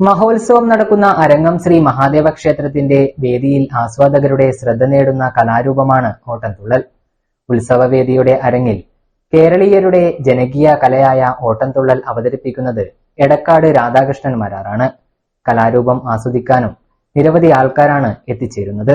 മഹോത്സവം നടക്കുന്ന അരങ്ങം ശ്രീ മഹാദേവ ക്ഷേത്രത്തിന്റെ വേദിയിൽ ആസ്വാദകരുടെ ശ്രദ്ധ നേടുന്ന കലാരൂപമാണ് ഓട്ടംതുള്ളൽ. ഉത്സവവേദിയുടെ അരങ്ങിൽ കേരളീയരുടെ ജനകീയ കലയായ ഓട്ടംതുള്ളൽ അവതരിപ്പിക്കുന്നത് എടക്കാട് രാധാകൃഷ്ണൻ മരാറാണ്. കലാരൂപം ആസ്വദിക്കാനും നിരവധി ആൾക്കാരാണ് എത്തിച്ചേരുന്നത്.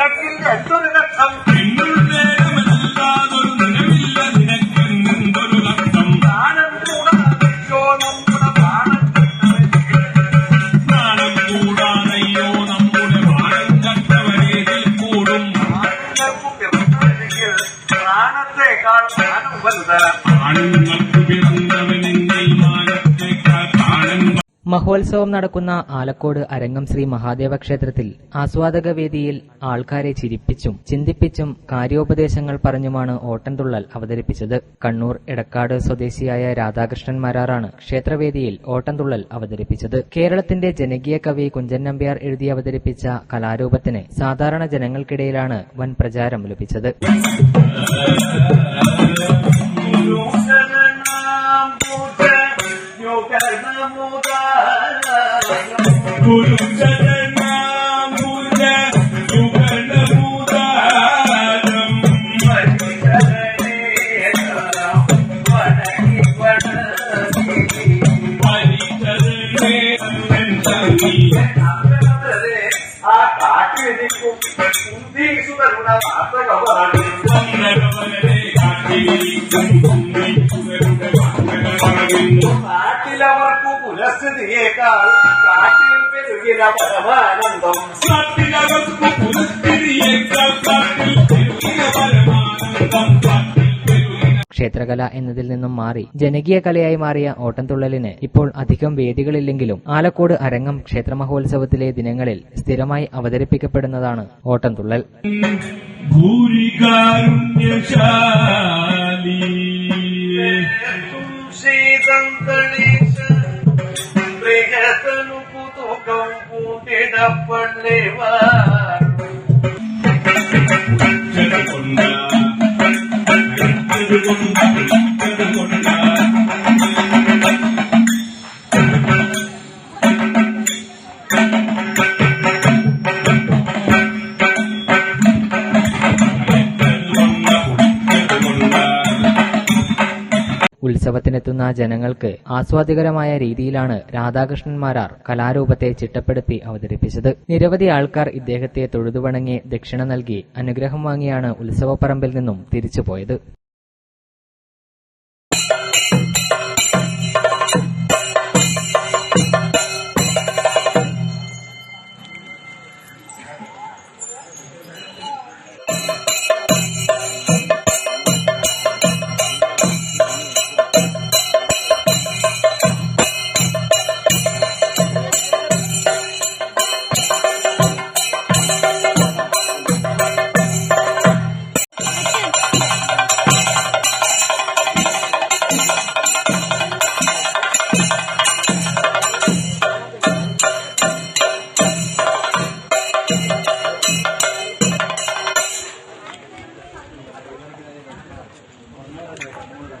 നിലവില്ല നിനക്കില്ല എന്തൊരു രക്തം പെണ്ണുള്ളേടമല്ലാതൊരു നിലവില്ല നിനക്കെന്തൊരു ലക്ഷം പ്രാണൻ കൂടാതെയോ നമ്മുടെ പ്രാണൻ നാണം കൂടാതെയോ നമ്മുടെ വാണം കട്ടവരേതിൽ കൂടും ആണുങ്ങൾക്കു പിറന്നവനെങ്കിൽ പ്രാണത്തെക്കാൾ പ്രാണം വലുത് മഹോത്സവം നടക്കുന്ന ആലക്കോട് അരങ്ങം ശ്രീ മഹാദേവ ക്ഷേത്രത്തിൽ ആസ്വാദക വേദിയിൽ ആൾക്കാരെ ചിരിപ്പിച്ചും ചിന്തിപ്പിച്ചും കാര്യോപദേശങ്ങൾ പറഞ്ഞുമാണ് ഓട്ടംതുള്ളൽ അവതരിപ്പിച്ചത്. കണ്ണൂർ എടക്കാട് സ്വദേശിയായ രാധാകൃഷ്ണൻ മരാറാണ് ക്ഷേത്രവേദിയിൽ ഓട്ടംതുള്ളൽ അവതരിപ്പിച്ചത്. കേരളത്തിന്റെ ജനകീയ കവി കുഞ്ചൻ നമ്പ്യാർ എഴുതി അവതരിപ്പിച്ച കലാരൂപത്തിന് സാധാരണ ജനങ്ങൾക്കിടയിലാണ് വൻ പ്രചാരം ലഭിച്ചത്. गुरु चरणा मुद सुगन मुदारम ಆ ಕಾಟಿ ಕುಂದಿ ಸುಧರ್ಮಣ ಮಾತ್ರ ಗೌರವ നാട്ടിലവർക്കു പുനഃസ്ഥിതിയേക്കാൾ കാട്ടിൽ പെരുകിന പരമാനന്ദം. ക്ഷേത്രകല എന്നതിൽ നിന്നും മാറി ജനകീയ കലയായി മാറിയ ഓട്ടംതുള്ളലിന് ഇപ്പോൾ അധികം വേദികളില്ലെങ്കിലും ആലക്കോട് അരങ്ങം ക്ഷേത്ര മഹോത്സവത്തിലെ ദിനങ്ങളിൽ സ്ഥിരമായി അവതരിപ്പിക്കപ്പെടുന്നതാണ് ഓട്ടംതുള്ളൽ. ഭൂരികാരുണ്യശാലി அப்பண்ணேவா ഉത്സവത്തിനെത്തുന്ന ജനങ്ങൾക്ക് ആസ്വാദികരമായ രീതിയിലാണ് രാധാകൃഷ്ണന്മാരാർ കലാരൂപത്തെ ചിട്ടപ്പെടുത്തി അവതരിപ്പിച്ചത്. നിരവധി ആൾക്കാർ ഇദ്ദേഹത്തെ തൊഴുതുവണങ്ങി ദക്ഷിണ നൽകി അനുഗ്രഹം വാങ്ങിയാണ് ഉത്സവപ്പറമ്പിൽ നിന്നും തിരിച്ചുപോയത്. Thank you.